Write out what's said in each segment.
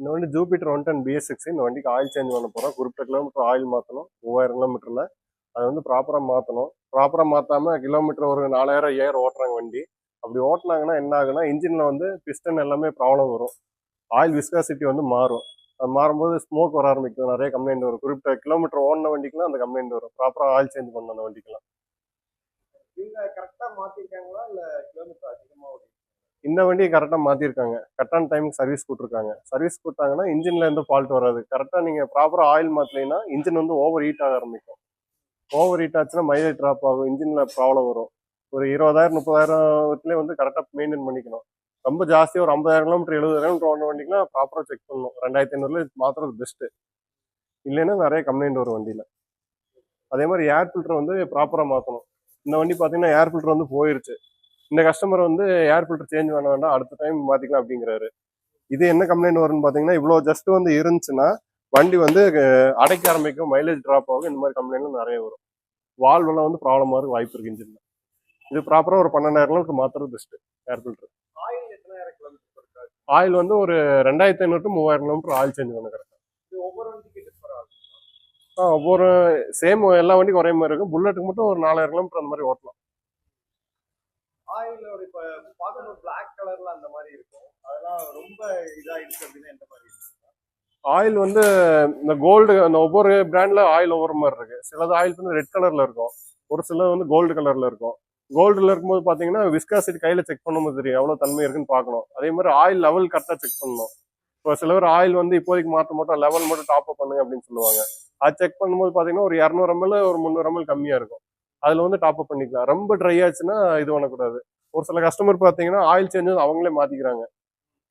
இந்த வண்டி Jupiter one ten BS six இந்த வண்டிக்கு ஆயில் சேஞ்ச் பண்ண போகிறோம் குறிப்பிட்ட கிலோமீட்டர் ஆயில் மாற்றணும் மூவாயிரம் கிலோமீட்டரில் அது வந்து ப்ராப்பராக மாற்றணும் ப்ராப்பராக மாற்றாம கிலோமீட்டர் ஒரு நாலாயிரம் ஐயாயிரம் ஓட்டுறாங்க வண்டி. அப்படி ஓட்டினாங்கன்னா என்ன ஆகுனா இன்ஜினில் வந்து பிஸ்டன் எல்லாமே ப்ராப்ளம் வரும். ஆயில் விஸ்காசிட்டி வந்து மாறும். அது மாறும்போது ஸ்மோக் வர ஆரம்பிக்கும். நிறைய கம்ப்ளைண்ட் வரும். குறிப்பிட்ட கிலோமீட்டர் ஓடின வண்டிக்கெலாம் அந்த கம்ப்ளைண்ட் வரும். ப்ராப்பராக ஆயில் சேஞ்ச் பண்ணணும் அந்த வண்டிக்கெலாம் இவங்க மாற்றிருக்காங்களா இல்லை கிலோமீட்டர் அதிகமாக ஓடி இந்த வண்டியை கரெக்டாக மாற்றிருக்காங்க கரெக்டான டைமுக்கு சர்வீஸ் கொடுத்துருக்காங்க. சர்வீஸ் கொடுத்தாங்கன்னா இன்ஜினில் எந்த ஃபால்ட் வராது. கரெக்டாக நீங்கள் ப்ராப்பராக ஆயில் மாற்றலைன்னா இன்ஜின் வந்து ஓவர் ஹீட் ஆக ஆரம்பிக்கும். ஓவர் ஹீட் ஆச்சுன்னா மைலேஜ் ட்ராப் ஆகும். இன்ஜினில் ப்ராப்ளம் வரும். ஒரு இருபதாயிரம் முப்பதாயிரத்துலேயே வந்து கரெக்டாக மெயின்டைன் பண்ணிக்கணும். ரொம்ப ஜாஸ்தி ஒரு ஐம்பதாயிரம் கிலோமீட்டர் எழுபதாயிரம் ஓன வண்டிக்கெலாம் ப்ராப்பராக செக் பண்ணணும். ரெண்டாயிரத்தி ஐநூறுல மாற்றுறது பெஸ்ட்டு இல்லைன்னா நிறைய கம்ப்ளைண்ட் வரும் வண்டியில். அதே மாதிரி ஏர் ஃபில்டர் வந்து ப்ராப்பராக மாற்றணும் இந்த வண்டி பார்த்தீங்கன்னா ஏர் ஃபில்டர் வந்து போயிருச்சு. இந்த கஸ்டமர் வந்து ஏர் ஃபில்டர் சேஞ்ச் பண்ண வேண்டாம் அடுத்த டைம் மாற்றிக்கலாம் அப்படிங்கிறாரு. இது என்ன கம்ப்ளைண்ட் வரும்னு பார்த்தீங்கன்னா இவ்வளோ ஜஸ்ட் வந்து இருந்துச்சுன்னா வண்டி வந்து அடைக்க ஆரம்பிக்கும் மைலேஜ் ட்ராப் ஆகும் இந்த மாதிரி கம்ப்ளைண்ட்லாம் நிறைய வரும். வால்வெல்லாம் வந்து ப்ராப்ளமாக இருக்கு வாய்ப்பு இருக்கு இன்ஜினில் இது ப்ராப்பராக ஒரு பன்னெண்டாயிரம் கிலோமீட்டர் மாற்றுறது பெஸ்ட்டு ஏர் ஃபில்டர் ஆயில் வந்து ஒரு ரெண்டாயிரத்தி ஐநூறு to மூவாயிரம் கிலோமீட்டர் ஆயில் சேஞ்ச் பண்ண கரெக்டாக இது ஒவ்வொரு வண்டிக்கு டிஃபர் ஆகும் ஆ ஒவ்வொரு சேம் எல்லா வண்டிக்கும் ஒரே மாதிரி இருக்கும். புல்லட்டுக்கு மட்டும் ஒரு நாலாயிரம் கிலோமீட்டர் அந்த மாதிரி ஓட்டலாம். ஆயிலோட இப்ப பார்க்கணும் பிளாக் கலர்ல அந்த மாதிரி இருக்கும். அதெல்லாம் ரொம்ப இதாயிடுச்சு அப்படின்னா எந்த மாதிரி இருக்கும் ஆயில் வந்து இந்த கோல்டு அந்த ஒவ்வொரு பிராண்ட்ல ஆயில் ஒவ்வொரு மாதிரி இருக்கு. சிலது ஆயில் வந்து ரெட் கலர்ல இருக்கும். ஒரு சிலது வந்து கோல்டு கலர்ல இருக்கும். கோல்டுல இருக்கும்போது பாத்தீங்கன்னா விஸ்காசிட்டி கையில செக் பண்ணும்போது தெரியும். எவ்வளவு தன்மை இருக்குன்னு பார்க்கணும் அதே மாதிரி ஆயில் லெவல் கரெக்டா செக் பண்ணணும். இப்போ சில பேர் ஆயில் வந்து இப்போதைக்கு மாற்ற மாட்டோம். லெவல் மட்டும் டாப் அப் பண்ணுங்க அப்படின்னு சொல்லுவாங்க. அது செக் பண்ணும்போது பாத்தீங்கன்னா ஒரு இரநூறு எம்எல் ஒரு முந்நூறு எம்எல் கம்மியா இருக்கும். அதுல வந்து டாப் அப் பண்ணிக்கலாம். ரொம்ப ட்ரை ஆச்சுன்னா இது பண்ணக்கூடாது. ஒரு சில கஸ்டமர் பார்த்தீங்கன்னா ஆயில் சேஞ்ச் வந்து அவங்களே மாத்திக்கிறாங்க.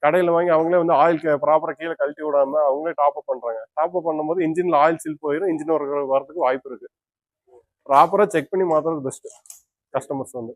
கடையில் வாங்கி அவங்களே வந்து ஆயில் ப்ராப்பராக கீழே கழட்டி விடாம அவங்களே டாப் அப் பண்றாங்க. டாப் அப் பண்ணும்போது இன்ஜினில் ஆயில் சில் போயிடும் இன்ஜின் ஒரு வரதுக்கு வாய்ப்பு இருக்கு. ப்ராப்பராக செக் பண்ணி மாத்துறது பெஸ்ட் கஸ்டமர்ஸ் வந்து.